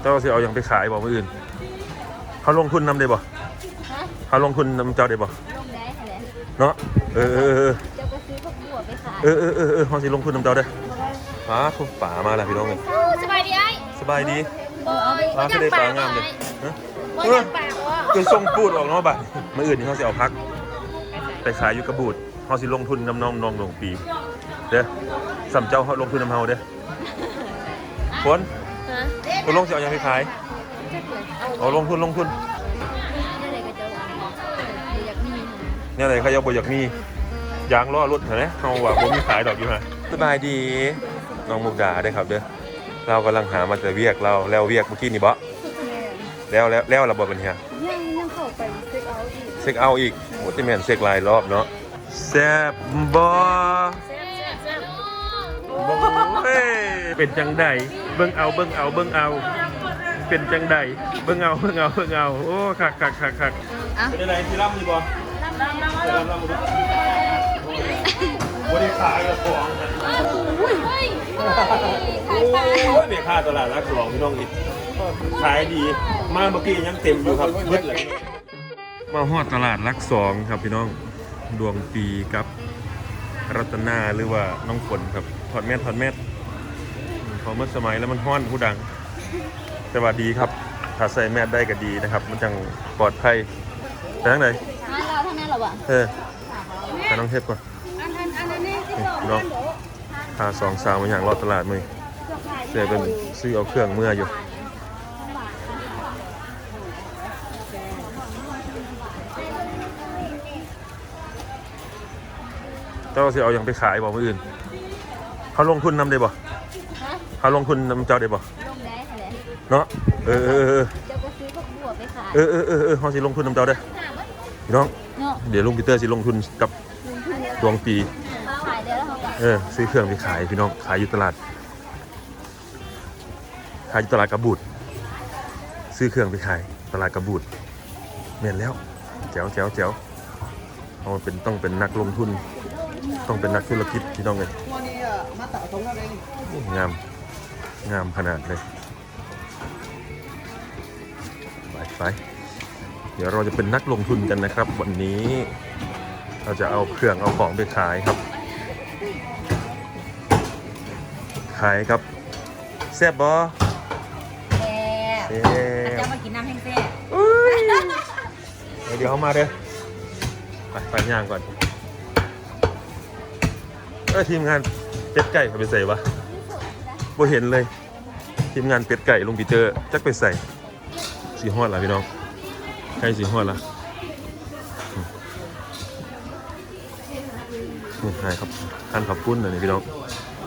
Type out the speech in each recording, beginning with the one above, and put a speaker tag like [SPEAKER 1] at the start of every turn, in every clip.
[SPEAKER 1] เจ้าสิเอาหยังไปขายบ่มื้ออื่นเขาลงทุนนำได้บ่
[SPEAKER 2] ฮะ
[SPEAKER 1] เขาลงทุนนำเจ้าได้บ่
[SPEAKER 2] ลงได้ค่ะแหละ
[SPEAKER 1] เนาะเออเออเออ
[SPEAKER 2] เจ้าก็ซื้อพวกบัวไปขาย
[SPEAKER 1] เออเออเออเออเขาสิลงทุนนำเจ้าได้อป้าทุกป่ามาแล้วพี่น้องเอ้ย
[SPEAKER 2] โอ้สบายดีไอ้
[SPEAKER 1] สบายดี
[SPEAKER 2] บอย
[SPEAKER 1] ป้าก็ได้ปลางามเลยฮะ
[SPEAKER 2] บอยอยากปากวะ
[SPEAKER 1] คือส่งพูดออกเนาะบัดมื้ออื่นนี่เขาสิเอาพัก ไปขายอยู่กระบูดเขาสิลงทุนนำน้องน้องลงปีเด้อสำเจ้าเขาลงทุนนำเฮาเด้อฝน
[SPEAKER 2] ฮะ
[SPEAKER 1] คุณลงสิเอาหยังไปขาย
[SPEAKER 2] เอา
[SPEAKER 1] เอาลงทุนลงทุน
[SPEAKER 2] อะไรก็จะว่าอยากมี
[SPEAKER 1] เนี่ยอะไรเขายังบ่อยากมียางล้อรถเห็นไหมเขาว่าบ่มีขายดอกอยู่ฮะสบายดีน้องมุกดาได้อครับเด้อเรากำลังหามาแต่เวียกเราแล้วเวียกเมื่อกี้นี่บ่แล้วแล้วแล้วเราบ่เป็นเฮีย
[SPEAKER 2] ยังยังเข้าไปเซ็กเอาอีก
[SPEAKER 1] เซ็กเอาอีกโหที่แม่นเซ็กหลายรอบเนาะแซ่บบ่
[SPEAKER 2] แซ่บแซ่บแซ่บ
[SPEAKER 1] เฮ้ยเป็นจังใดเบิ่งเอาเบิ่งเอาเบิ่งเอา เป็นจังใดเบิ่งเอาเบิ่งเอาเบิ่งเอาโอ้คักคักคักคัก
[SPEAKER 2] อะ
[SPEAKER 1] เป็นอะไรที่ร่ำอยู่บ่
[SPEAKER 2] ลำลำลำ
[SPEAKER 1] ร่ำร่ำบ่บ่ได้ขายกับของ
[SPEAKER 2] เฮ้ยขายปลา
[SPEAKER 1] โอ้ยแม่ค้าตลาดรักสองพี่น้องอีกขายดีมาเมื่อกี้ยังเต็มอยู่ครับมืดเลยมาฮอดตลาดรักสองครับพี่น้องดวงปีกับรัตนาหรือว่าน้องฝนครับถอดแมสถอดแมส พอเมื่อสมัยแล้วมันฮ้อนผู้ดังสวัสดีครับ ถ้าใส่แมสได้ก็ดีนะครับ มันจังปลอดภัยไปทางไหน
[SPEAKER 2] ร้านเราเท่านั้นเหรอวะ
[SPEAKER 1] เออไปน้องเทพก่อน
[SPEAKER 2] อันอันอันนี้
[SPEAKER 1] นี่พี่น้องพาสองสาวมาอย่างรอดตลาดมือเจอเป็นซื้อเอาเครื่องเมื่ออยู่เจ้าสิเอาอย่างไปขายบ่มื้ออื่น เขาลงทุนนำได้บ่
[SPEAKER 2] ฮะ
[SPEAKER 1] เขาลงทุนนำเจ้าได้บ่
[SPEAKER 2] ลงได้ค่ะแหละ
[SPEAKER 1] เนาะเออเออเออ
[SPEAKER 2] เจ้าก็ซื้อพวกบัวไปขาย
[SPEAKER 1] เออเออเออเออเขาสิลงทุนนำเจ้าได้อพี่น้อง
[SPEAKER 2] เนาะ
[SPEAKER 1] เดี๋ยวลุงปีเตอร์สิลงทุนกับดวงปี
[SPEAKER 2] ขายได้แล้วเขาก็
[SPEAKER 1] เออซื้อเครื่องไปขายพี่น้องขายอยู่ตลาด ขายอยู่ตลาดกระบูดซื้อเครื่องไปขายตลาดกระบูดเม่นแล้วแจ๋วแจ๋วแจ๋วเอาเป็นต้องเป็นนักลงทุน ต้องเป็นนักธุรกิจพี่น้องเลย
[SPEAKER 3] วันนี้อะมาต่อตรงนั้นเอง
[SPEAKER 1] โอ้งาม งามขนาดเลย ไปไปเดี๋ยวเราจะเป็นนักลงทุนกันนะครับ วันนี้เราจะเอาเครื่องเอาของไปขายครับ ขายครับแซ่บบอ
[SPEAKER 2] แซ่
[SPEAKER 1] เอ๊
[SPEAKER 2] บจะมากินน้ำแห้งแซ่บ
[SPEAKER 1] เดี๋ยวเขามาเด้อไปไปย่างก่อนเออทีมงานเป็ดไก่เขาไปใส่ปะ บ่เห็นเลย ทีมงานเป็ดไก่ลงปีเตอร์จักไปใส่สีฮอดละพี่น้องใกล้สีฮอดละอืมนี่ให้ครับหั่นขับปุ้นอันนี้พี่น้อง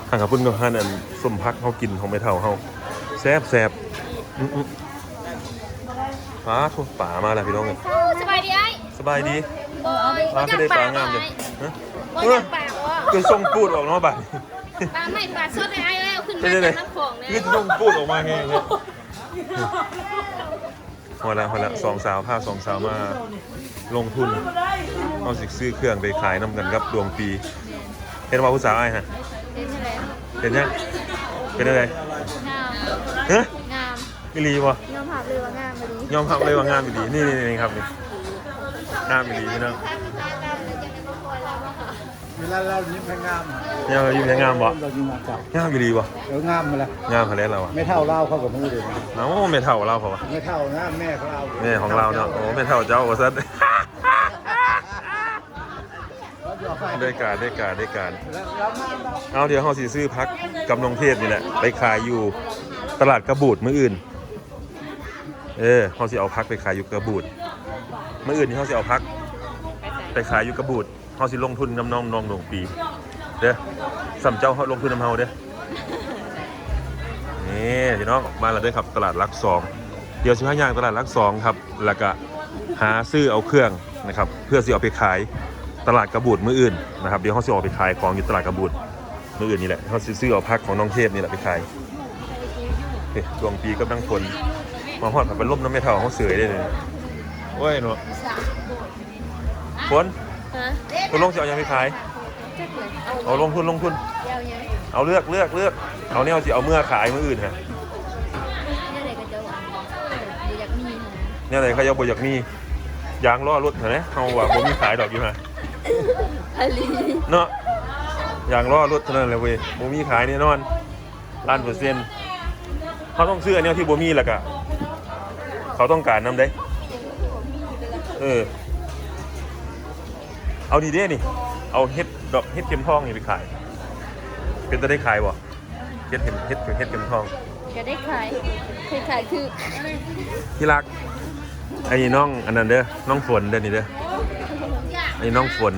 [SPEAKER 1] หั่นขับปุ้นก็หั่นอันส้มพักเขากินของไม่เท่าเขาแซ่บแซ่บอืมอืมป้าทุกป่ามาแล้วพี่น้องเอ้ย
[SPEAKER 2] โอ้สบายดีไอ้
[SPEAKER 1] สบายดี
[SPEAKER 2] บอย
[SPEAKER 1] ป้าก็ได้ปลางามเลยฮะ
[SPEAKER 2] บอยอยากปากวะ
[SPEAKER 1] คือส่งพูดออกเนาะบัด
[SPEAKER 2] ปลาไม่ปลาสดให้ไอ้แล้วขึ้น
[SPEAKER 1] เป็
[SPEAKER 2] มาน
[SPEAKER 1] ยังไง
[SPEAKER 2] จากน้ำของ
[SPEAKER 1] คือ
[SPEAKER 2] เนี่ย
[SPEAKER 1] ส่งพูดออกมาไงเนี่ยพอแล้วพอแล้วสองสาวพาสองสาวมาลงทุนเอาสิซื้อเครื่องไปขายน้ำกันครับดวงปีเห็นว่าผู้สาวไอ้ฮะ
[SPEAKER 2] เป็นอะไร
[SPEAKER 1] เห็นยังเป็นอะไร
[SPEAKER 2] งาม
[SPEAKER 1] ฮะ
[SPEAKER 2] งาม
[SPEAKER 1] มิลีวะ
[SPEAKER 2] ยอมผับเลยว่างามมาดี
[SPEAKER 1] ยอมรับเลยว่างามมิลีนี่นี่นี่ครับนี่งามมิลีพี่น้อง
[SPEAKER 3] เวลาเรายิ้มให้งาม
[SPEAKER 1] ยังอยู่ยังงามบ่
[SPEAKER 3] เรายิ้มมาจับ
[SPEAKER 1] งามมิลีบ่
[SPEAKER 3] เอองามมาแล้ว
[SPEAKER 1] งามขนาดเราอะ
[SPEAKER 3] ไม่เท่าเล่าเขากับมือเลยนะ
[SPEAKER 1] เอ้าไม่เท่าเราเปล่าวะ
[SPEAKER 3] ไม่เท่านะแม่เขาเอา
[SPEAKER 1] แม่ของเราเนาะโอ้ไม่เท่าเจ้าว่าซะ
[SPEAKER 3] แล้วเดี๋ยวไป
[SPEAKER 1] ได้การได้การได้การ
[SPEAKER 3] แล้วแล้วมาเรา
[SPEAKER 1] เอาเดี๋ยวเฮาสิซื้อพักกำนงเทศนี่แหละไปขายอยู่ตลาดกระบูดมื้ออื่น เออเฮาสิเอาพักไปขายอยู่กระบูดมื้ออื่นนี่เฮาสิเอาพักไปขายอยู่กระบูด เฮาสิลงทุนน้ำน้องน้องหลวงปี เด้อสำเจ้าเฮาลงทุนน้ำเฮาเด้อนี่พี่น้องมาแล้วเด้อครับตลาดรักสองเดี๋ยวสิพาย่างตลาดรักสองครับแล้วก็หาซื้อเอาเครื่องนะครับ เพื่อสิเอาไปขายตลาดกระบูดมื้ออื่นนะครับเดี๋ยวเฮาสิออกไปขายของอยู่ตลาดกระบูดมืออื่นนี่แหละเขาซื้อเอาพักของน้องเทพนี่แหละไปขายเฮ้ยดวงปีก็ตั้งฝนมาหอดผัดเป็นลมน้ำไม่เท่าเขาเสือยได้เลยโอ้ยหนูฝน
[SPEAKER 2] ฮะ
[SPEAKER 1] คุณลงจะเอายังไปขาย
[SPEAKER 2] จักเลย
[SPEAKER 1] เอาลงทุนลงทุน
[SPEAKER 2] ยาวยัง
[SPEAKER 1] เอาเลือกเลือกเลือก เอาเนี่ยเอาสิเอาเมื่อขายมืออื่นฮะ
[SPEAKER 2] นี่อะไรก็จะว่า
[SPEAKER 1] เนี่ยอะไรเขายังบ่อยากมียางล้อรถเห็นไหมเขาว่าบ่มีขายดอกอยู่ฮะ
[SPEAKER 2] อลี
[SPEAKER 1] เนาะยางล้อรถเท่านั้นแหละเว้ยบ่มีขายแน่นอนล้านเปอร์เซ็นต์เขาต้องซื้ออันเนี้ยที่บ่มีแล้วก็เขาต้องการนำได้ เออ เอาดีเด้นี่ เอาเฮ็ดดอกเฮ็ดเข็มทองนี่ไปขาย เป็นจะได้ขายบ่เฮ็ดเข็มเฮ็ดเฮ็ดเข็มทอง
[SPEAKER 2] จะได้ขายเคยขายคือ
[SPEAKER 1] ที่รักไอ้น้องอันนั้นเด้อน้องฝนเด้อนี่เด้อไอ้น้องฝน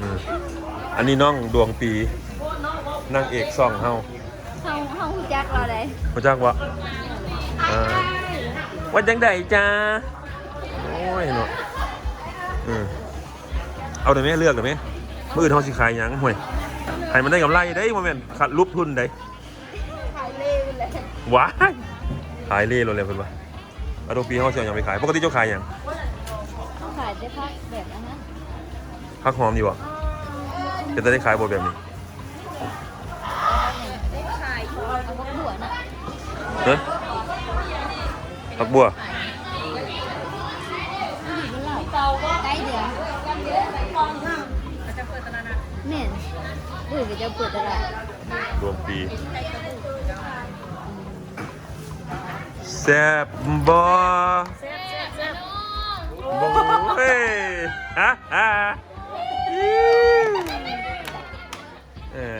[SPEAKER 1] อืมอันนี้น้องดวงปีนางเอกซ่องเฮา
[SPEAKER 2] เฮาเฮาฮู้จักเราได้
[SPEAKER 1] พระจักวะอ่าว่าจังไดจ้าโอ้ยเนาะอืม เอาได้ไหมเลือกได้ไหมมืออื่นเฮาสิขายหยังห่วยให้มันได้กำไรได้บ่แม่นขาดรูปทุนได้
[SPEAKER 2] ขายเล่เลย
[SPEAKER 1] ว้ายขายเล่เลยเพิ่นว่าเอาดวงปีเฮาสิเอาหยังไปขายปกติเจ้าขายหยัง
[SPEAKER 2] ขายได้พักแบบอันนั้น
[SPEAKER 1] ผักหอมดีวะเป็นจะได้ขายบ่แบบนี้
[SPEAKER 2] ได้ขายอยู่เอาพวกหัวน่ะ
[SPEAKER 1] เฮ้ยผักบัว
[SPEAKER 2] ใกล้เดือนแม่นเดือนก็จะเปิดตลาด
[SPEAKER 1] รวมปีแซ่บบ่บ่เฮ้ยฮะฮะอิ๊วเออ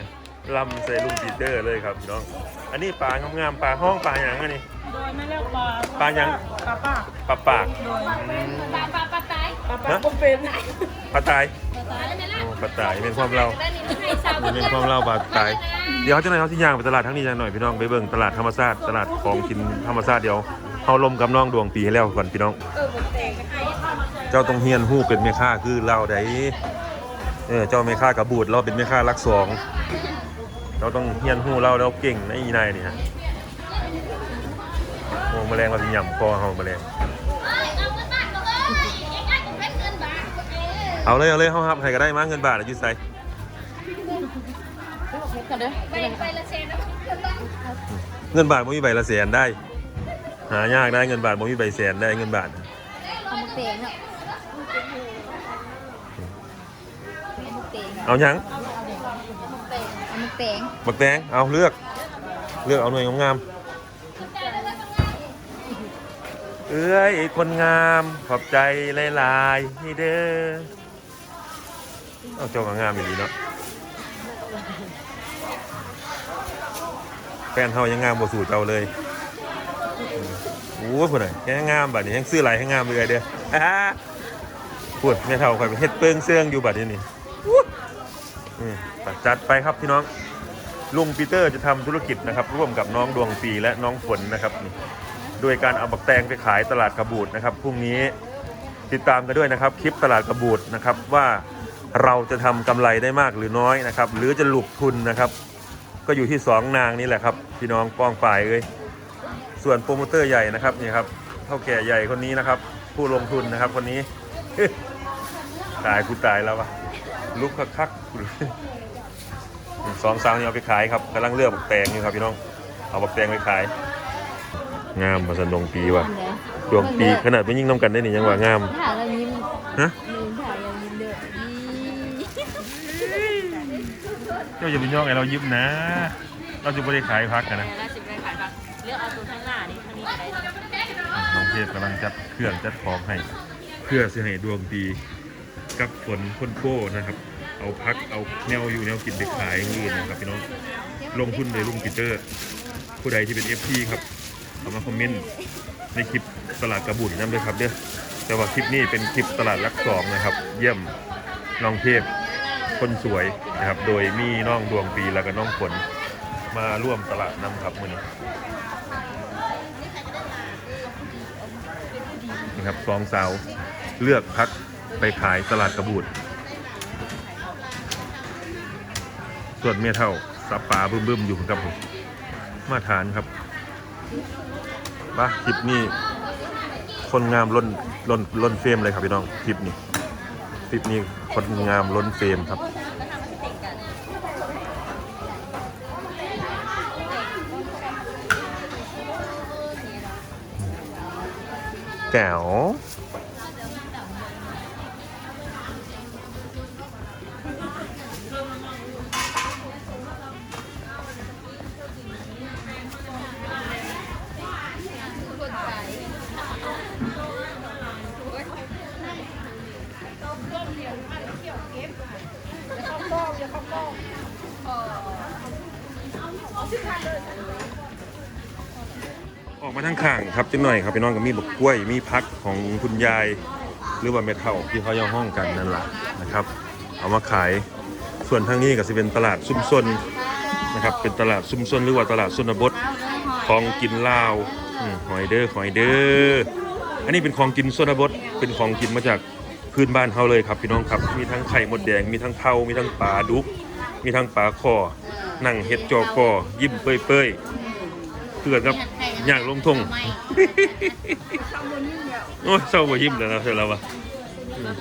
[SPEAKER 1] ลำใส่ลุงปีเตอร์เลยครับพี่น้อง อันนี้ปลางามๆปลาห้องปลาหยังอันนี้
[SPEAKER 4] โดยไม่เรียกปลา
[SPEAKER 1] ปลายัง
[SPEAKER 4] ปลาป้า
[SPEAKER 1] ปลาปากอืม
[SPEAKER 2] ปลาปลา ปลาตาย
[SPEAKER 4] ปลาป้าก็เป็น
[SPEAKER 1] ปลาตาย
[SPEAKER 2] ปลาตายได้ไหมล่ะ
[SPEAKER 1] โอ้ปลาตายเป็นความเรา
[SPEAKER 2] ได้นี่ให้สาว
[SPEAKER 1] มันเป็นความเล่าบาดตาย เดี๋ยวเขาจะหน่อยเขาที่ย่างไปตลาดทั้งนี้จังหน่อยพี่น้องไปเบิ่งตลาดธรรมชาติตลาดของกินธรรมชาติเดี๋ยวเขาลมกับน้องดวงปีให้แล้วก่อนพี่น้อง เจ้าต้องเฮียนฮู้เป็นแม่ค้าคือเราได้เออเจ้าแม่ค้ากระบูดเราเป็นแม่ค้ารักสองเราต้องเฮียนฮู้เราเราเก่งในะอีนายนี่ฮะโอ้แมลงเราสิย่ำคอเฮาแมลง เอาเลยเอาเลยเฮาครับใครก็ได้มาเงินบาทอะยุ่ใส่
[SPEAKER 2] กันเด้อไปไปละเซนนะ
[SPEAKER 1] เงินบาทบ่มีใบละแสนได้ หายากได้เงินบาทบ่มีใบแสนได้เงินบาท
[SPEAKER 2] เอามาเตงเนาะเอามาเตง
[SPEAKER 1] เอาหยัง
[SPEAKER 2] เอามาเตง
[SPEAKER 1] บักแตงเอาเลือก เลือกเอาหน่วยงามๆเอ้ยคนงามขอบใจหลายๆนี่เด้อ เอาเจ้าก็งามอยู่ดีเนาะแฟนเฮายังงามบ่สู่เจ้าเลยโอ้ยพุ่นน่ะแค่งามบัดนี้ยังซื้อหลายให้งามเลยเด้ออ่าพูดแม่เฒ่าข่อยไปเฮ็ดเปิงเสื่องอยู่บัดนี้นี่จัดไปครับพี่น้องลุงปีเตอร์จะทำธุรกิจนะครับ ร่วมกับน้องดวงปีและน้องฝนนะครับโดยการเอาบักแตงไปขายตลาดกระบูดนะครับพรุ่งนี้ติดตามกันด้วยนะครับ คลิปตลาดกระบูดนะครับว่า เราจะทำกำไรได้มากหรือน้อยนะครับ หรือจะหลุกทุนนะครับ ก็อยู่ที่สองนางนี่แหละครับ พี่น้องป้องฝ่ายเอ้ยส่วนโปรโมเตอร์ใหญ่นะครับนี่ครับเท่าแก่ใหญ่คนนี้นะครับ ผู้ลงทุนนะครับคนนี้ตายกูตายแล้ววะลุกคักๆสองสาวนี่เอาไปขายครับกำลังเลือกบักแตงอยู่ครับพี่น้อง เอาบักแตงไปขาย งามมาสันดวงปีว่ะดวงปีขนาดไม่ยิ่งน้ำกันได้นี่ยังว่างาม
[SPEAKER 2] ถ่ายเรายิ้ม
[SPEAKER 1] ฮะ
[SPEAKER 2] ลืมถ่ายเรายิ้มเด้อนี่
[SPEAKER 1] เจ้าอย่าไปย่องไอเรายิบนะ เราจะไม่ได้ขายพักกันนะ
[SPEAKER 4] น่าสิบเลยขายปลาเลือกเอาตัวข้างหน้านี่ข้างนี้อะไร
[SPEAKER 1] น้องเทพกำลังจัดเครื่องจัดของให้เพื่อสิให้ดวงปีกับฝนพ้นโก้นะครับ เอาพักเอาแนวอยู่แนวกินไปขายอย่างอื่นนะครับพี่น้องลงทุนในลุงปีเตอร์ ผู้ใดที่เป็น FP ครับเอามาคอมเมนต์ในคลิปตลาดกระบุนนั่นเลยครับเด้อแต่ว่าคลิปนี้เป็นคลิปตลาดรักสองนะครับ เยี่ยมน้องเทพ คนสวยนะครับ โดยมีน้องดวงปีแล้วก็น้องฝนมาร่วมตลาดนำครับมือนี้นะครับสองสาวเลือกพักไปขายตลาดกระบูด ส่วนเมียเท่าสับปลาบึ้มๆอยู่ครับผมมาทานครับปะคลิปนี้คนงามล้นล้นล้นเฟรมเลยครับพี่น้องคลิปนี้คลิปนี้ คนงามล้นเฟรมครับแก้ว จังหน่อยครับพี่น้องก็มีบักกล้วย มีพักของคุณยาย หรือว่าเมทัลที่เขาย่อห้องกันนั่นแหละนะครับ เอามาขายส่วนทางนี้ก็จะเป็นตลาดซุ่มซนนะครับ เป็นตลาดซุ่มซนหรือว่าตลาดชนบทของกินลาวหอยเด้อหอยเด้ออันนี้เป็นของกินชนบทเป็นของกินมาจากพื้นบ้านเขาเลยครับพี่น้องครับมีทั้งไข่มดแดงมีทั้งเผามีทั้งปลาดุก มีทั้งปลาคอนั่งเห็ดจอกอยิ้มเป้ยๆเพื่อนครับ ย่างลงทงโอ้ยเศร้าบ่ยิ้มแล้วนะเธอแล้ววะ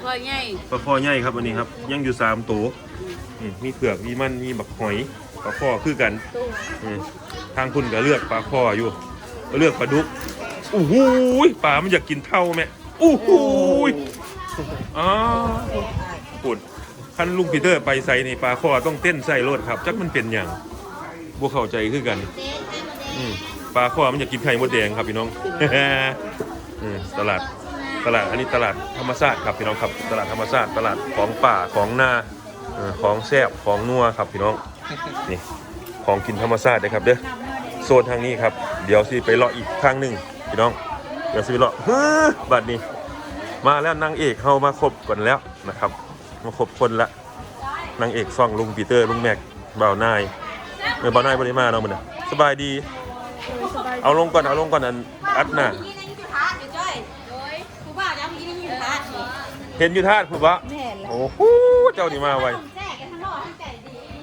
[SPEAKER 4] พ่อใหญ่
[SPEAKER 1] ปลาคอใหญ่ครับอันนี้ครับ ยังอยู่สามตัวอืมมีเผือกมีมันมีบักหอยปลาคอคือกันอืมทางคุณก็เลือกปลาคออยู่ก็เลือกปลาดุกอู้หูยปลามันอยากกินเท่าแม่อู้หูยอ้าวปุ่นคันลุงปีเตอร์ไปใส่ในปลาคอต้องเต้นใส่รถครับ จักมันเป็นอย่างบ่เข้าใจคือกัน อืม ปลาคอมันอยากกินไข่มดแดงครับพี่น้อง อืมตลาดตลาดอันนี้ตลาดธรรมชาติครับพี่น้องครับตลาดธรรมชาติตลาดของป่าของนาเอ่อของแซ่บของนัวครับพี่น้องนี่ของกินธรรมชาตินะครับเด้อโซนทางนี้ครับ เดี๋ยวสิไปเลาะอีกทางหนึ่งพี่น้องเดี๋ยวสิไปเลาะเฮ้อบัดนี้ มาแล้วนางเอกเข้ามาครบก่อนแล้วนะครับ มาครบคนละนางเอกซ่องลุงปีเตอร์ลุงแม็กบ่าวนายเออบ่าวนายบริมาเนาะมันนะสบายดี เอาลงก่อนเอาลงก่อนอันอัดหน้าเห็นอยู่ท่าคุณวะ
[SPEAKER 2] แม่นละ
[SPEAKER 1] โอ้โหเจ้านี่มาไว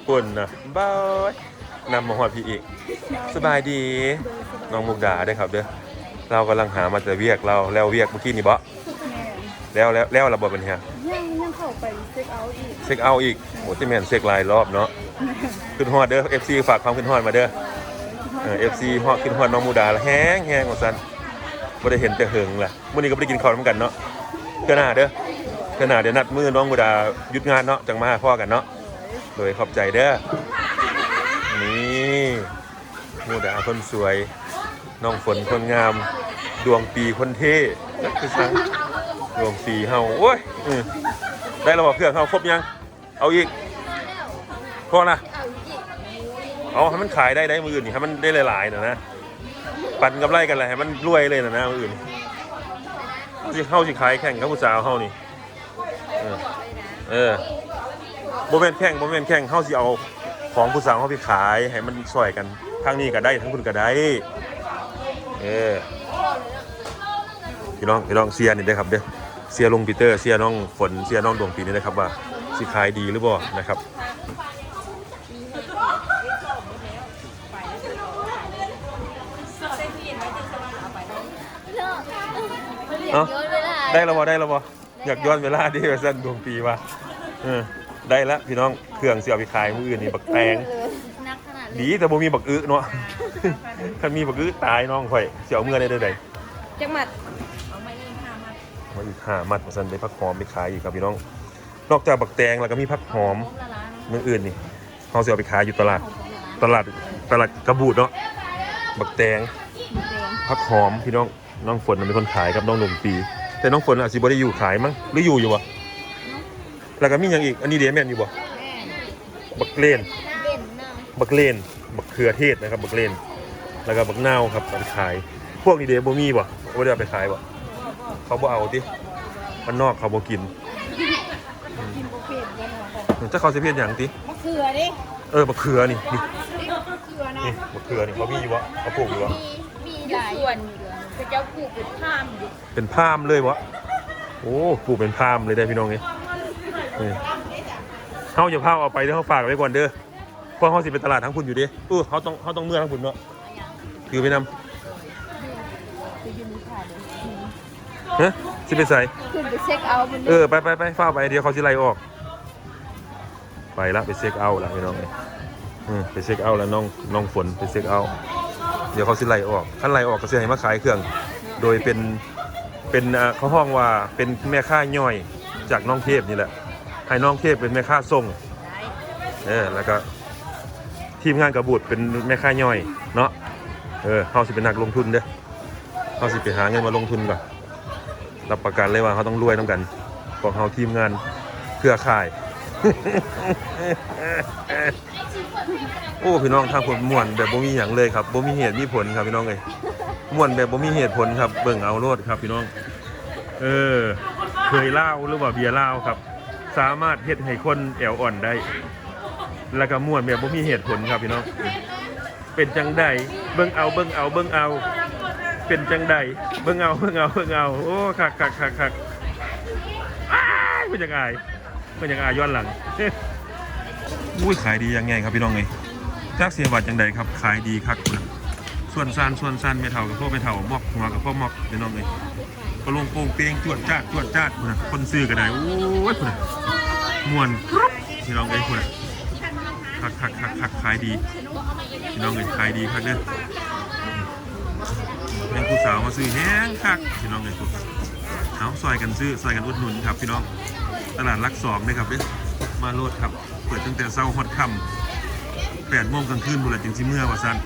[SPEAKER 1] คุณนะบ้ายนำมาหอดพี่อีก สบายดี น้องมุกดาได้อครับเด้อ เรากำลังหามาแต่เวียกเราแล้วเวียกเมื่อกี้นี่บ่
[SPEAKER 2] แม่น
[SPEAKER 1] แล้วแล้วแล้วเราบ่เป็นเฮีย
[SPEAKER 2] ยังยังเข้าไปเช็คเอาท์อีก
[SPEAKER 1] เช็คเอาท์อีกโอ้ที่แม่นเช็คหลายรอบเนาะขึ้นฮอดเด้อ FC ฝากความขึ้นฮอดมาเด้อ เออ FC ฮอดขึ้นฮอดน้องมุกดาแล้วแห้งแห้งว่าซั่นบ่ได้เห็นแต่เหิงล่ะมื้อนี้ก็บ่ได้กินข้าวนํกันเนาะเทื่อหน้าเด้อเทื่อหน้าเดี๋ยวนัดมื้อน้องมุกดาหยุดงานเนาะจังมาพ่อกันเนาะโดยขอบใจเด้อนี่มูดาคนสวยน้องฝนคนงาม ดวงปีคนเท่นั่นคือสังดวงปีเฮาโอ้ยได้ระบบเครื่องเฮาครบยัง เอาอีกพอนะ เอาให้มันขายได้ได้มืออื่นนี่ให้มันได้หลายๆหน่อยนะปั่นกับไรกันเลยให้มันรวยเลยนะนะมืออื่นเอาสิเข้าสิขายแข่งกับผู้สาวเฮานี่เออเออโมเมนแข่งโมเมนแข่งเข้าสิเอาของผู้สาวเข้าไปขายให้มันช่วยกันทางนี้ก็ได้ทั้งคุณก็ได้เออพี่น้องพี่น้องเสียนี่ได้ครับเด้อเสียลงปีเตอร์เสียน้องฝนเสียน้องดวงปีนี่นะครับว่าสิขายดีหรือบ่นะครับ เอ้า
[SPEAKER 2] ย้อนเวลา
[SPEAKER 1] ได้แล้วบ่ได้แล้วบ่อยากย้อนเวลาดิว่าซั่นดวงปีว่าเออได้แล้วพี่น้องเครื่องสิเอาไปขายมื้ออื่นนี่บักแตง
[SPEAKER 2] นักขนาด
[SPEAKER 1] ดีแต่บ่มีบักอึเนาะคันมีบักอึตายน้องข่อยสิเอาเมื่อได้เด้อใด
[SPEAKER 2] จังหวัด
[SPEAKER 1] มาอีกห้ามัดมาซั่นได้ผักหอมไปขายอีกครับพี่น้อง นอกจากบักแตงแล้วก็มีผักหอม
[SPEAKER 2] ของละล้าน
[SPEAKER 1] มื้ออื่นนี่เฮาสิเอาไปขายอยู่ตลาด ตลาดตลาดกระบูดเนาะบักแตงผักหอมพี่น้อง น้องฝนน่ะเป็นคนขายกับน้องหนุ่มปี แต่น้องฝนอาจสิบ่ได้อยู่ขายมั้งหรืออยู่อยู่วะแล้วก็มีหยังอีกอันนี้เดียแม่นอยู่บ่
[SPEAKER 2] แม่น
[SPEAKER 1] บักเลน
[SPEAKER 2] เด่นนะ
[SPEAKER 1] บักเลนบักเขือเทศนะครับบักเลนแล้วก็บักนาวครับเอาไปขาย พวกนี้เดบ่มีบ่บ่ได้เอาไปขายบ่เขาบ่เอาติมันนอกเขาบ่กิน
[SPEAKER 2] กินบุฟเฟ่ต์กันหมด
[SPEAKER 1] ถ้าเขาสิเพี้ยนหยังติ
[SPEAKER 2] มะเขือดิ
[SPEAKER 1] เออบักเขือนี่นี่
[SPEAKER 2] มะเขือนะ
[SPEAKER 1] นี่บักเขือนี่เขามีอยู่บ่เขาปลูกอยู่บ่
[SPEAKER 2] มีมีหลายส่วนอยู่ เลยพระเจ้าปลูกเป็นข้ามอยู่
[SPEAKER 1] เป็นพามเลยวะโอ้ปลูกเป็นพามเลยได้พี่น้องนี่นี่เฮาอย่าพาเอาไปเด้อเฮาฝากไว้ก่อนเด้อเพราะเฮาสิเป็นตลาดทั้งคุณอยู่เด้เออเฮาต้องเฮาต้องเมื่อทั้งคุณเนาะถือไปนำ
[SPEAKER 2] ไปยืนถ่ายเลย
[SPEAKER 1] ฮะสิไปใส่
[SPEAKER 2] ขึ้นไปเช็คเอาท์มัน
[SPEAKER 1] เออไปไปไปฝ้าไปเดี๋ยวเขาสิไล่ออก ไปละไปเช็คเอาท์ละพี่น้องเอ้ยอืมไปเช็คเอาท์แล้วน้องน้องฝนไปเช็คเอาท์ เดี๋ยวเขาสิไล่ออกขั้นไล่ออกก็สิให้มาขายเครื่อง โดยเป็นเป็นเขาห้องว่าเป็นแม่ค้าย่อยจากน้องเทพนี่แหละให้น้องเทพเป็นแม่ค้าส่งเออแล้วก็ทีมงานกระบุตรเป็นแม่ค้าย่อยเนาะเออเขาสิเป็นนักลงทุนเด้อเขาสิไปหาเงินมาลงทุนก่อนรับประกันเลยว่าเขาต้องรวยต้องกันของเขาทีมงานเครือข่าย โอ้พี่น้องทางผลม่วนแบบบ่มีหยังเลยครับบ่มีเหตุมีผลครับพี่น้องเอ้ยม่วนแบบบ่มีเหตุผลครับ เบิ่งเอาโลดครับพี่น้อง เออ เคยเล่าหรือว่าเบียร์เล่าครับ สามารถเฮ็ดให้คนแอวอ่อนได้ แล้วก็ม่วนแบบบ่มีเหตุผลครับพี่น้อง เป็นจังใดเบิ่งเอาเบิ่งเอาเบิ่งเอา เป็นจังใดเบิ่งเอาเบิ่งเอาเบิ่งเอาโอ้คักคักคักคักอ้าเป็นจังอายเป็นจังอาย้อนหลังอุ้ยขายดียังไงครับพี่น้องเอ้ยจักเสียบาทจังใดครับ ขายดีคักพุ่นน่ะส่วนซานส่วนซานไม่เท่ากับพ่อไม่เท่ามอกหัวกับพ่อมอกพี่น้องเอ้ยก็ลงโป่งเปียงจวดจ้าจวดจ้าดพุ่นะคนซื้อก็ได้โอ้ยพุ่นน่ะม่วนพี่น้องเอ้ยพุ่นน่ะคักคักคักคักขายดีพี่น้องเอ้ยขายดีคักเด้อแม่งผู้สาวมาซื้อแห้งคักพี่น้องเอ้ยพุ่นเอาซอยกันซื้อซอยกันอุดหนุนครับพี่น้อง ตลาดรักสองนะครับเด้มาโลดครับ เปิดตั้งแต่เช้าฮอดค่ำแปดโมงกลางคืนบุรีจึงสิเมื่อวาสั้น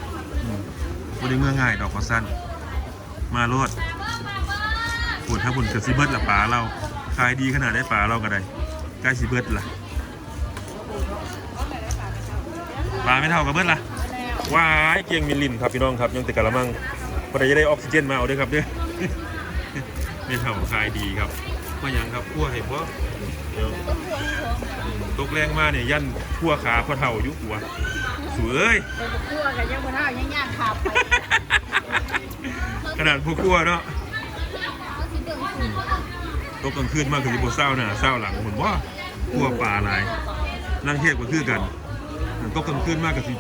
[SPEAKER 1] บ่ได้เมื่อง่ายดอกวาสั้นมาโลดปวดถ้าบุญเกิดสิเบิร์ดละป่าเราขายดีขนาดได้ป่าเราก็ได้ใกล้สิเบิร์ดละป่าไม่เท่ากับเบิร์ดละว้ายเกียงมิลลินครับพี่น้องครับยังติดกะละมังพอได้จะได้ออกซิเจนมาเอาด้วยครับเด้อไม่เท่าขายดีครับ มาอย่างครับคั่วให้พอเดี๋ยวตกแรงมาเนี่ยยันทั่วขาพอเท่าอยุหัวสวยเอ้ย
[SPEAKER 2] ไปกับตัวกันยังบ่เท่ายังย่างขาไป
[SPEAKER 1] ขนาดพวกกลัวเนาะ
[SPEAKER 2] เขาสิเบิ่งสูง
[SPEAKER 1] ตกกลางคืนมากคือโบเศร้าหน่ะเศร้าหลังผมว่ากลัวป่าหลายนั่งเทียบก็คือกันตกกลางคืนมากกับสิ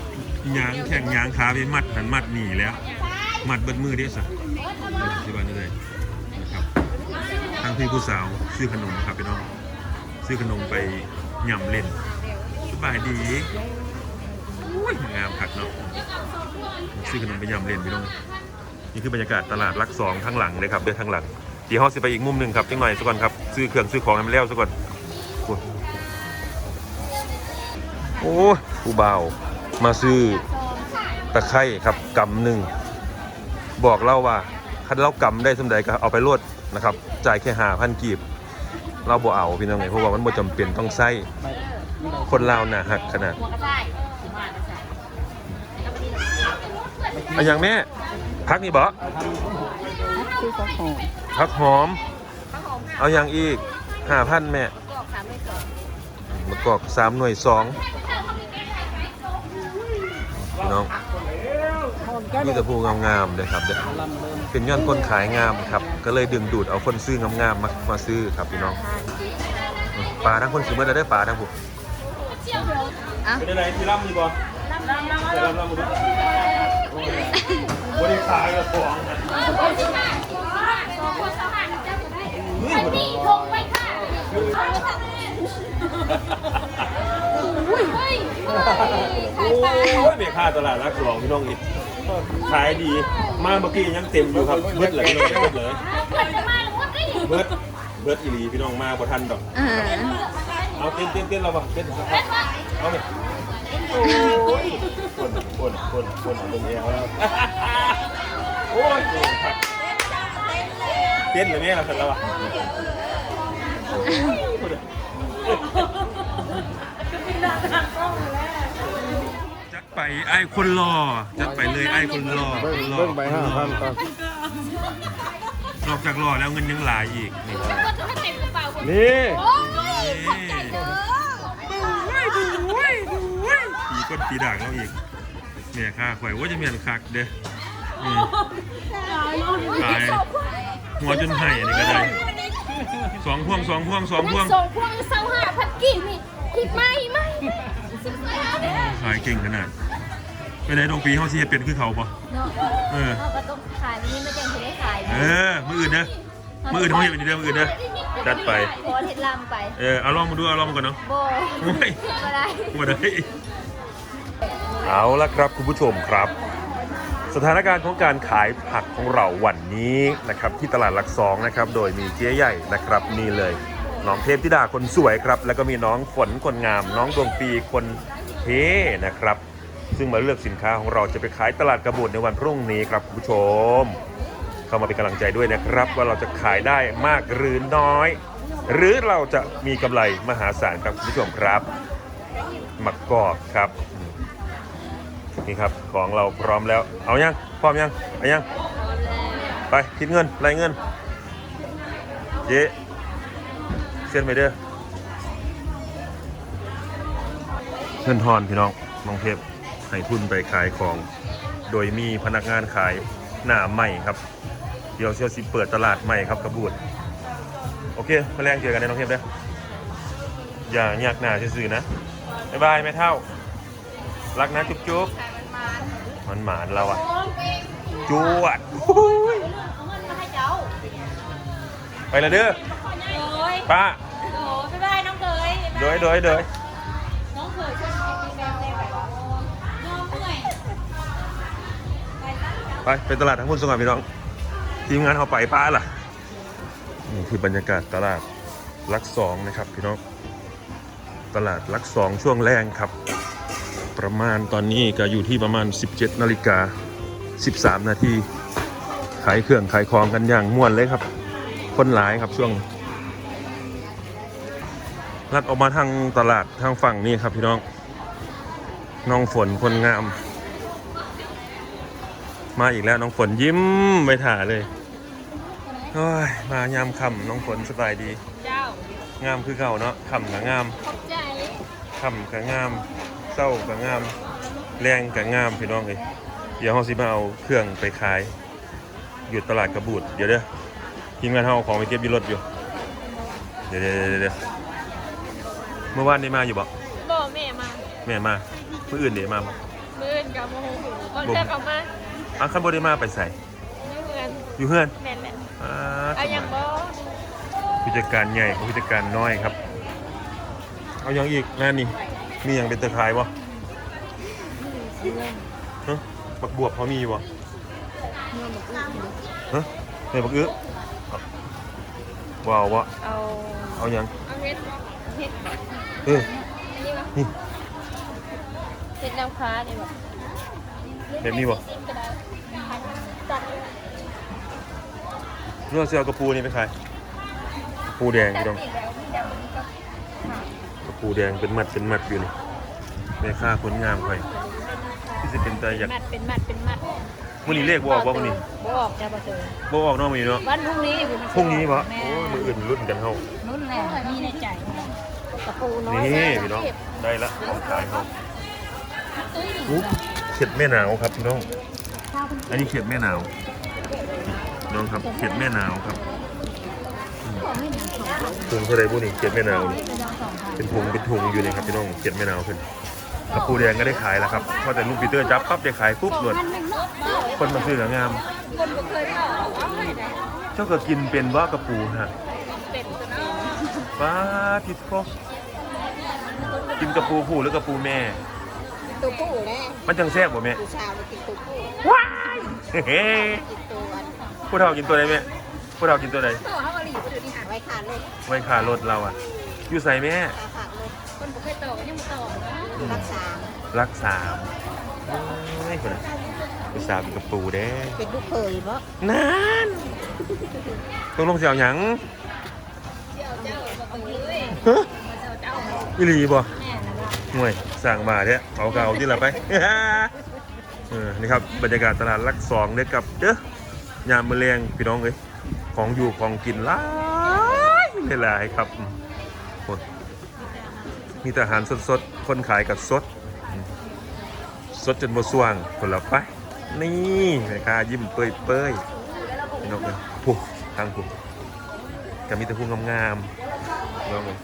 [SPEAKER 1] ยางแข่งยางขาไปมัดหันมัดหนีแล้ว มัดเบิดมือเด้สะที่บ้านนี่เลยนะครับทาง พี่ผู้สาวซื้อขนมครับพี่น้อง ซื้อขนมไปหย่ำเล่นสบายดีอุ้ยงามคักเนาะซื้อขนมไปหย่ำเล่นพี่น้องนี่คือบรรยากาศตลาดรักสองข้างหลังเลยครับเดินข้างหลังเดี๋ยวเราสิไปอีกมุมหนึ่งครับจังหน่อยสักก่อนครับซื้อเครื่องซื้อของให้มันแล้วสักก่อนโอ้ผู้บ่าวมาซื้อตะไคร่ครับกำหนึ่งบอกเล่าว่าคันเรากำได้สำใดก็เอาไปรวด นะครับ จ่ายแค่หาพันกีบ เราบ่เอาพี่น้องไงเพราะว่ามันบ่จำเป็นต้องใช้คนลาวน่ะหักขนาด
[SPEAKER 2] หัวกระต่ายหัวกระต่ายแล้วก็นี่
[SPEAKER 1] อะอย่างแม่พักนี่บ่
[SPEAKER 2] คือข้าวหอม
[SPEAKER 1] พักหอม
[SPEAKER 2] ข้าวหอมค่ะ
[SPEAKER 1] เอาอย่างอีกห้าพันแม่
[SPEAKER 2] กรอกสามไม่สอง
[SPEAKER 1] มะกอกสามหน่วยสองพี่น้อง
[SPEAKER 2] หอมก็
[SPEAKER 1] นี่แต่ผู้งามๆเลยครับเด้อเป็นย้อนคนขายงามครับ ก็เลยดึงดูดเอาคนซื้องามๆมามาซื้อครับพี่น้องปลาทั้งคนซื้อมาได้ปลาทั้งผู้
[SPEAKER 2] อะ
[SPEAKER 1] เป็นอะไรที่ร่ำมีบ่
[SPEAKER 2] ลำลำลำ
[SPEAKER 1] ร่ำร่ำดูบริขายกับของ
[SPEAKER 2] นี่ทงไว้ค่ะอุ้ยเฮ้ยขายปลา
[SPEAKER 1] โอ้ยเมียค่าตลาดรักสองพี่น้องอีก ขายดี มาเมื่อกี้ยังเต็มอยู่ครับเบิดเลยพี่น้องเบิดเลย
[SPEAKER 2] มันจะมาหรือว่าก็อยู่
[SPEAKER 1] เบิดเบิดอีหลีพี่น้องมาบ่ทันดอก
[SPEAKER 2] อ่า
[SPEAKER 1] เอาเต้นเต้นเต้นเราป่ะเต้นสักพักเอาไปโอ้ยคนคนคนคนเอาตรงนี้เอาแล้วโอ้ยเต้นเลยแม่เราเสร็จแล้วอะจัด ไปไอ้คนรอจัดไปเลยไอ้คนรอ
[SPEAKER 3] เบิ้ง
[SPEAKER 1] คนรอ
[SPEAKER 3] เบิ้งไปห้าพันก่อน
[SPEAKER 1] นอกจากรอแล้วเงินยังหลายอีกนี่
[SPEAKER 2] ก็จะให้เต็มกระเป๋าคน
[SPEAKER 3] นี่
[SPEAKER 2] โอ้ยขอบใจเด้อ
[SPEAKER 1] ปีก้นปีด่างเราอีกแม่ค่าข่อยว่าจะเมียนคักเด้อนี่ขายหัวจนไห้อันนี้ก็ได้สองพวงสองพวงสองพวง
[SPEAKER 2] ส่งพวงเศร้าห้าพันกี่นี่คิดไม่ไม่สิบสามเด้อ
[SPEAKER 1] ขายเก่งขนาดไปไหนตรงปีเขาเสียเป็นคือเขาปะ
[SPEAKER 2] เนาะ
[SPEAKER 1] เออ
[SPEAKER 2] เราก็ต้องขายวันนี้ไม่จังจะได้ขาย
[SPEAKER 1] เออมืออื่นเด้อมืออื่นเขาเห็นเป็นเด้อมืออื่นเด้อจัดไป
[SPEAKER 2] ขอเท็ดลำไป
[SPEAKER 1] เออเอาลองมาดูเอาลองมาก่อนเนาะ
[SPEAKER 2] โบ
[SPEAKER 1] โอ้ย
[SPEAKER 2] ก็ได้
[SPEAKER 1] มาได้เอาละครับคุณผู้ชมครับ สถานการณ์ของการขายผักของเราวันนี้นะครับที่ตลาดหลักสองนะครับโดยมีเจ๊ใหญ่นะครับนี่เลย น้องเทพธิดาคนสวยครับ แล้วก็มีน้องฝนคนงาม น้องดวงปีคนเท่นะครับ ซึ่งมาเลือกสินค้าของเราจะไปขายตลาดกระบุดในวันพรุ่งนี้ครับคุณผู้ชม เข้ามาเป็นกำลังใจด้วยนะครับ ว่าเราจะขายได้มากหรือน้อย หรือเราจะมีกำไรมหาศาลครับคุณผู้ชมครับมะกอกครับนี่ครับของเราพร้อมแล้ว เอายังพร้อมยังเอายังไปคิดเงินรายเงินเจ๊ เส้นไปเด้อเงินทอนพี่น้องน้องเทพให้ทุนไปขายของ โดยมีพนักงานขายหน้าใหม่ครับ เดี๋ยวเชียวสิเปิดตลาดใหม่ครับกระบูดโอเคมาแรงเจอกันในน้องเทพเด้ออย่าแยกหน้าซื่อๆนะบ๊ายบายแม่เท่า รักนะจุ๊บจุ๊บมันหมานเราอะจวดอุ้ยไปละเด้อ
[SPEAKER 4] โอ้ย
[SPEAKER 1] ป้า
[SPEAKER 4] โอ้ยบ๊ายบายน้องเกย
[SPEAKER 1] โดยโดยโดย
[SPEAKER 4] น้องเกยช่วยกินแกงเลยแบบว่าน้องเมื่อย
[SPEAKER 1] ไปไปตลาดทั้งพุ่นสงบพี่น้อง ทีมงานเขาไปป้าล่ะนี่คือบรรยากาศตลาดลักสองนะครับพี่น้องตลาดลักสองช่วงแรงครับ ประมาณตอนนี้ก็อยู่ที่ประมาณ 17นาฬิกา13 นาทีขายเครื่องขายของกันอย่างม่วนเลยครับ คนหลายครับช่วง ลัดออกมาทางตลาดทางฝั่งนี้ครับพี่น้องน้องฝนคนงาม มาอีกแล้วน้องฝนยิ้มไปถ่าเลยโอ้ยมายามค่ำน้องฝนสบายดี
[SPEAKER 4] เจ้า งา
[SPEAKER 1] มคือเก่าเนาะค่ำกับงาม
[SPEAKER 2] ขอบใจ
[SPEAKER 1] ค่ำกับงามเศร้ากับงาม แรงกับงามพี่น้องเลยเดี๋ยวเราสิมาเอาเครื่องไปขายอยู่ตลาดกระบูด เดี๋ยวเด้อทีมงานเราเอาของไปเก็บอยี่รถอยู่ เดี๋ยวเดี๋ยวเดี๋ยว เดี๋ยวเมื่อวานได้มาอยู่บ่
[SPEAKER 2] บอกแม่มา
[SPEAKER 1] แม่มาเมื่ออื่นเดี๋ยวมาบ่
[SPEAKER 2] มื่นกับโมโหหูก่อนเลิกออกมา
[SPEAKER 1] อะขันบได้มาไปใส่
[SPEAKER 2] ไม่เหมือน
[SPEAKER 1] อยู่เพื่อน
[SPEAKER 2] แม่นแหละ
[SPEAKER 1] อ่า
[SPEAKER 2] เอาอย่างบอ
[SPEAKER 1] ผู้จัดการใหญ่กับผู้จัดการน้อยครับ เอาอย่างอีกงานนี่มีอย่างเป็นตะขายบ่ฮะบักบวบเขามีอยู่บ่ฮะเฮ้ยบักอื้อว้าววะ
[SPEAKER 2] เอา
[SPEAKER 1] เอาอย่าง
[SPEAKER 2] เอาเฮ็ด เฮ็ด
[SPEAKER 1] เออ
[SPEAKER 2] อันนี้วะ
[SPEAKER 1] นี่
[SPEAKER 2] เฮ็ดน้ำค้าเนี่ยแบบ
[SPEAKER 1] แบบนี้บ่
[SPEAKER 2] ตัด
[SPEAKER 1] เรื่องเสือกระปูนี่ไปขายกระปูแดงพี่น้อง
[SPEAKER 2] อีกแล้วมีแต่มันก็
[SPEAKER 1] กระปูแดงเป็นมัดเป็นมัดอยู่นี่แม่ค่าคนงามค่อยที่จะเป็นตาอยาก
[SPEAKER 2] มัดเป็นมัดเป็นมัด
[SPEAKER 1] มื้อนี้เลขบ่ออกบ่มื้อนี้
[SPEAKER 2] บออกจะมาเจอ
[SPEAKER 1] บ่ออกเนาะมื้อนี้เนาะ
[SPEAKER 2] วันพรุ่งนี้คุณ
[SPEAKER 1] พรุ่งนี้บ่
[SPEAKER 2] แม่
[SPEAKER 1] โอ้ยมื้ออื่นรุ่นกันเฮา
[SPEAKER 2] นุ่นแหละมีในใจ กระปูน้อย
[SPEAKER 1] นี่พี่น้องได้ละของขายเขาอุ๊บเข็ดแม่หนาวครับพี่น้อง อันนี้เข็ดแม่หนาวน้องครับเข็ดแม่หนาวครับอืมถุงเท่าไรบุนี่เข็ดแม่หนาวนี่เป็นถุงเป็นถุงอยู่นี่ครับพี่น้องเข็ดแม่หนาวขึ้นกระปูแดงก็ได้ขายแล้วครับพอแต่ลูกปีเตอร์จับปั๊บได้ขายปุ๊บหลดคนมาซื้อเหลืองาม
[SPEAKER 2] คนบ่เคยบอกเอาให้ได้
[SPEAKER 1] เจ้าก็กินเป็นว่ากระปูฮะ
[SPEAKER 2] เป็ดตัวน้อย
[SPEAKER 1] ป้าทิศโค กินกระปูผู้หรือกระปูแม่
[SPEAKER 2] ตัวผู้แน่
[SPEAKER 1] มันจังแซ่บบ่แม่
[SPEAKER 2] ผู้ชายมากินตัวผู้
[SPEAKER 1] ว้ายเฮ้
[SPEAKER 2] กินตัวอัน
[SPEAKER 1] ผู้เฒ่ากินตัวใดแม่ผู้เฒ่ากินตัวใด
[SPEAKER 2] ตัวเขาก็หลีกอยู่ที่หาไว้ขาดเลย
[SPEAKER 1] ไว้ขารถเราอะ อยู่ใส่แม่
[SPEAKER 2] ขาขาดเลยคนบ่เคยโตยังบ่โตนะรักษา
[SPEAKER 1] รักสามโอ้ยคนน่ะผู้สาวกินกระปูเด้
[SPEAKER 2] เป็นลูกเคยบ่
[SPEAKER 1] นานต้องลงเสียวหยัง
[SPEAKER 2] เจ้าเจ้าบ่เคย
[SPEAKER 1] ฮะ
[SPEAKER 2] เจ้าเจ้า
[SPEAKER 1] อีหลีบ่
[SPEAKER 2] แม่นะว่า
[SPEAKER 1] ห่วยสั่งมาเด้เอาเก่าที่ละไป เออนี่ครับบรรยากาศตลาดลักสองเด้อกับเด้อยามมื้อแรงพี่น้องเอ้ยของอยู่ของกินหลายหลายๆครับมโอ้ยมีแต่อาหารสดๆ คนขายกับสด สดจนบ่สว่างคนละไป นี่แม่ค้ายิ้มเปื่อยๆพี่น้องเอ้ยผู้ทางผู้ก็มีแต่ผู้งามๆพี่น้องเอ้ย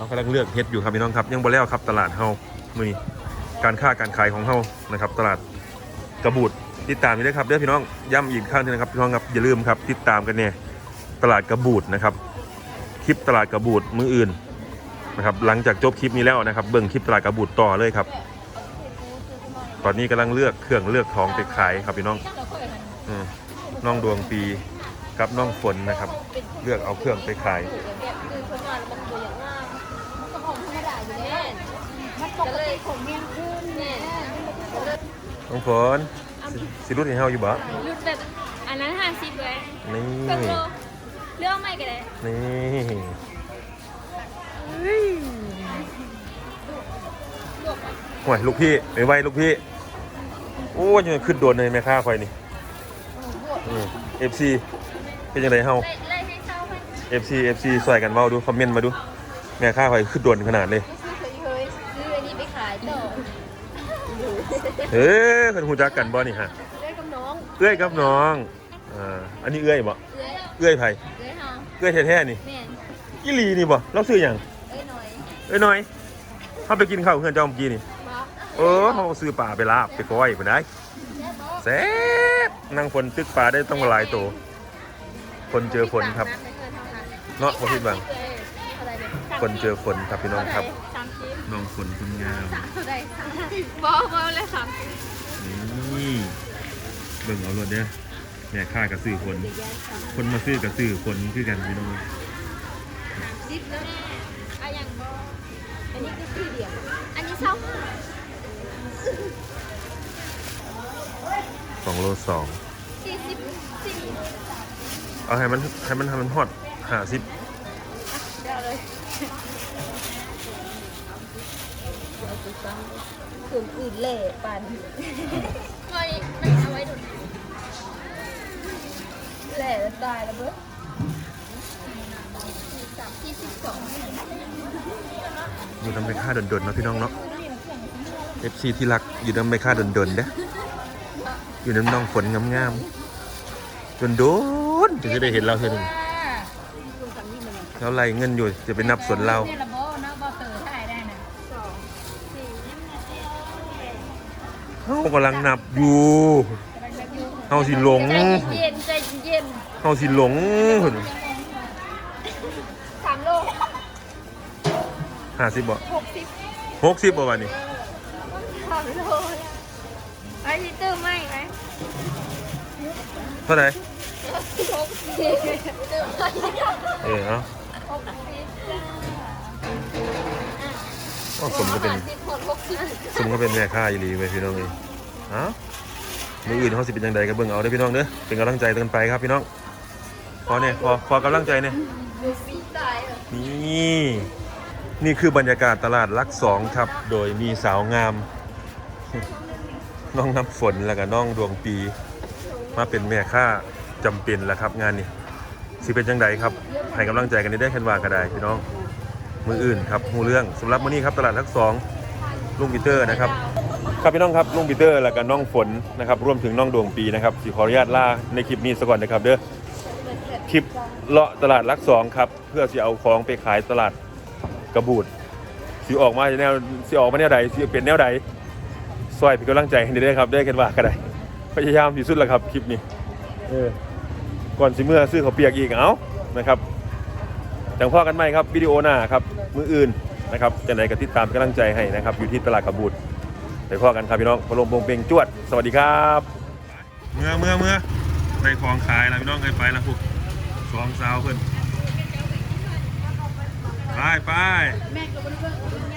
[SPEAKER 1] เรากำลังเลือกเฮ็ดอยู่ครับพี่น้องครับ ยังบ่แล้วครับตลาดเฮามือนี้การค้าการขายของเฮานะครับ ตลาดกระบูดติดตามอยู่ด้วยครับเด้อพี่น้องย้ำอีกครั้งนึงนะครับพี่น้องครับอย่าลืมครับ ติดตามกันเนี่ยตลาดกระบูดนะครับ คลิปตลาดกระบูดมืออื่นนะครับ หลังจากจบคลิปนี้แล้วนะครับ เบิ่งคลิปตลาดกระบูดต่อเลยครับ ตอนนี้กำลังเลือกเครื่องเลือกของไปขายครับพี่น้องอน้องดวงปีกับน้องฝนนะครับ เลือกเอาเครื่องไปขาย
[SPEAKER 2] ถูกอย่างเงี้ยคือคนงานมันตัวอย่างงามมันก็ของธรรมดาอยู่แน่มันปกติผมเมียนขึ้นแน่
[SPEAKER 1] น้องฝนสิสิรุ่นให้เฮาอยู่บ่
[SPEAKER 2] รุ่นแบบอันนั้นห้าสิบเลย
[SPEAKER 1] นี่
[SPEAKER 2] เครื่องโลเรื่องไม่กันเลย
[SPEAKER 1] นี่ห่วยลูกพี่ไปไวลูกพี่ โอ้ยยังขึ้นโดนเลยแม่ค้าคอยนี่เอฟซีเป็นยังไงเฮา
[SPEAKER 2] ไล่ไล่ให้เช่าให้
[SPEAKER 1] เอฟซีเอฟซีซอยกันเว้าดู คอมเมนต์มาดู แม่ค้าคอยขึ้นโดนขนาดเลย
[SPEAKER 2] ซื้อเคยเคย
[SPEAKER 1] เฮ้ยเพิ่นฮู้จักกันบ่นี่ฮะ
[SPEAKER 2] เล่นกับน้อง
[SPEAKER 1] เอื้อยกับน้องอ่าอันนี้เอื้อยบ่
[SPEAKER 2] เอ้ย
[SPEAKER 1] เอื้อยไผ
[SPEAKER 2] เอ้ยฮะ
[SPEAKER 1] เอื้อยแท้ๆนี่
[SPEAKER 2] แม่น
[SPEAKER 1] อีหลีนี่บ่เราซื้อหยัง
[SPEAKER 2] เอ้ยหน่อย
[SPEAKER 1] เอ้ยน้อยเฮาไปกินข้าวเพื่อนเจ้าเมื่อกี้นี่
[SPEAKER 2] มา
[SPEAKER 1] เออเขาซื้อปลาไปลาบไปก้อยไปได้แซ่บนั่งฝนตึกปลาได้ต้องหลายตัวคนเจอฝนครับเนาะบ่ผิดหวังคนเจอฝนครับพี่น้องครับ
[SPEAKER 2] สามชิ้น
[SPEAKER 1] น้องฝนคนงาม
[SPEAKER 2] เท่าไหร่บอบอกเลยสามชิ้น
[SPEAKER 1] นี่เบิ่งเอารถเด้อแม่ค่ากับซื้อฝนคนมาซื้อกับซื้อฝนคือกันพี่น้อง
[SPEAKER 2] สิบแล้วแม่อะอย่างบออันนี้ก็คือเดียว อันนี้เช่าห้า
[SPEAKER 1] สองโลสอง
[SPEAKER 2] สี่สิบสี่
[SPEAKER 1] เอาให้มันให้มันทำมันฮอดห้าสิบ
[SPEAKER 2] เดี๋ยวเลยกลุ่มอื่นเล่ปันไม่ไม่เอาไว้ดูเล่แล้วตายแล้วเบ้อสามที่สิบสอง
[SPEAKER 1] อยู่น้ำไปค่าดนๆเนาะพี่น้องเนาะ FC ที่รักอยู่น้ำไปค่าดนๆเด้ออยู่น้ำน้องฝนงามๆจนโดนถึงจะได้เห็นเราเท่านึงแล้วไรเงินอยู่จะไปนับสวนเรา
[SPEAKER 4] เนี่ยระโบเนเรา
[SPEAKER 1] เขากำลังนับอยู่เฮาสิหลง
[SPEAKER 2] เย็นใจ เย็น
[SPEAKER 1] เฮาสิหลง
[SPEAKER 2] สามโล
[SPEAKER 1] ห้าสิบบ่
[SPEAKER 2] หกสิบ
[SPEAKER 1] หกสิบบ่วันนี้
[SPEAKER 2] สามโลไอ้ที่ตื้อไม่ไหม
[SPEAKER 1] เท่าไหร่
[SPEAKER 2] หกสิบตื้อไม่
[SPEAKER 1] เออเอา
[SPEAKER 2] หกสิบจ้า
[SPEAKER 1] อ๋อสมก็เป็น
[SPEAKER 2] สิบคนหกสิบ
[SPEAKER 1] สมก็เป็นแม่ค้าอีหลีไปพี่น้องเองเอ้ามืออื่นเขาสิเป็นยังไงก็เบิ่งเอาเด้อพี่น้องเด้อเป็นกำลังใจกันไปครับพี่น้องข อเนี่ยขอขอกำลังใจเนี่ยนี่ นี่คือบรรยากาศตลาดลักสองครับ โดยมีสาวงาม น้องน้ำฝนแล้วก็น้องดวงปี มาเป็นแม่ค้าจำเป็นแล้วครับงานนี้สิเป็นจังไดครับให้กำลังใจกันได้แค่ว่าก็ได้พี่น้อง มืออื่นครับหูเรื่องสำหรับมื้อนี้ครับตลาดลักสองลุงปีเตอร์นะครับครับพี่น้องครับลุงปีเตอร์แล้วก็น้องฝนนะครับรวมถึงน้องดวงปีนะครับสิขออนุญาตล่าในคลิปนี้ซะก่อนนะครับเด้อ คลิปเลาะตลาดลักสองครับ เพื่อสิเอาของไปขายตลาดกระบูดสิออกมาแนวสิออกมาแนวใดสิเป็นแนวใดซอยเป็นกำลังใจให้ได้ครับได้กันว่าก็ได้พยายามที่สุดแล้วครับคลิปนี้เออก่อนสิเมื่อซื้อข้าเปียกอีกเอานะครับแต่พ่อกันไหมครับวิดีโอหน้าครับมืออื่นนะครับจะไหนก็ติดตามกำลังใจให้นะครับ อยู่ที่ตลาดกระบูดไปพ่อกันครับพี่น้องพลมบงเปงจวด สวัสดีครับ เมื่อเมื่อเมื่อไปของขายแล้วพี่น้องเคยไปแล้วพวก สองสาวเพิ่นไปไป
[SPEAKER 4] แม่ก็บ่ได้เบิ่ง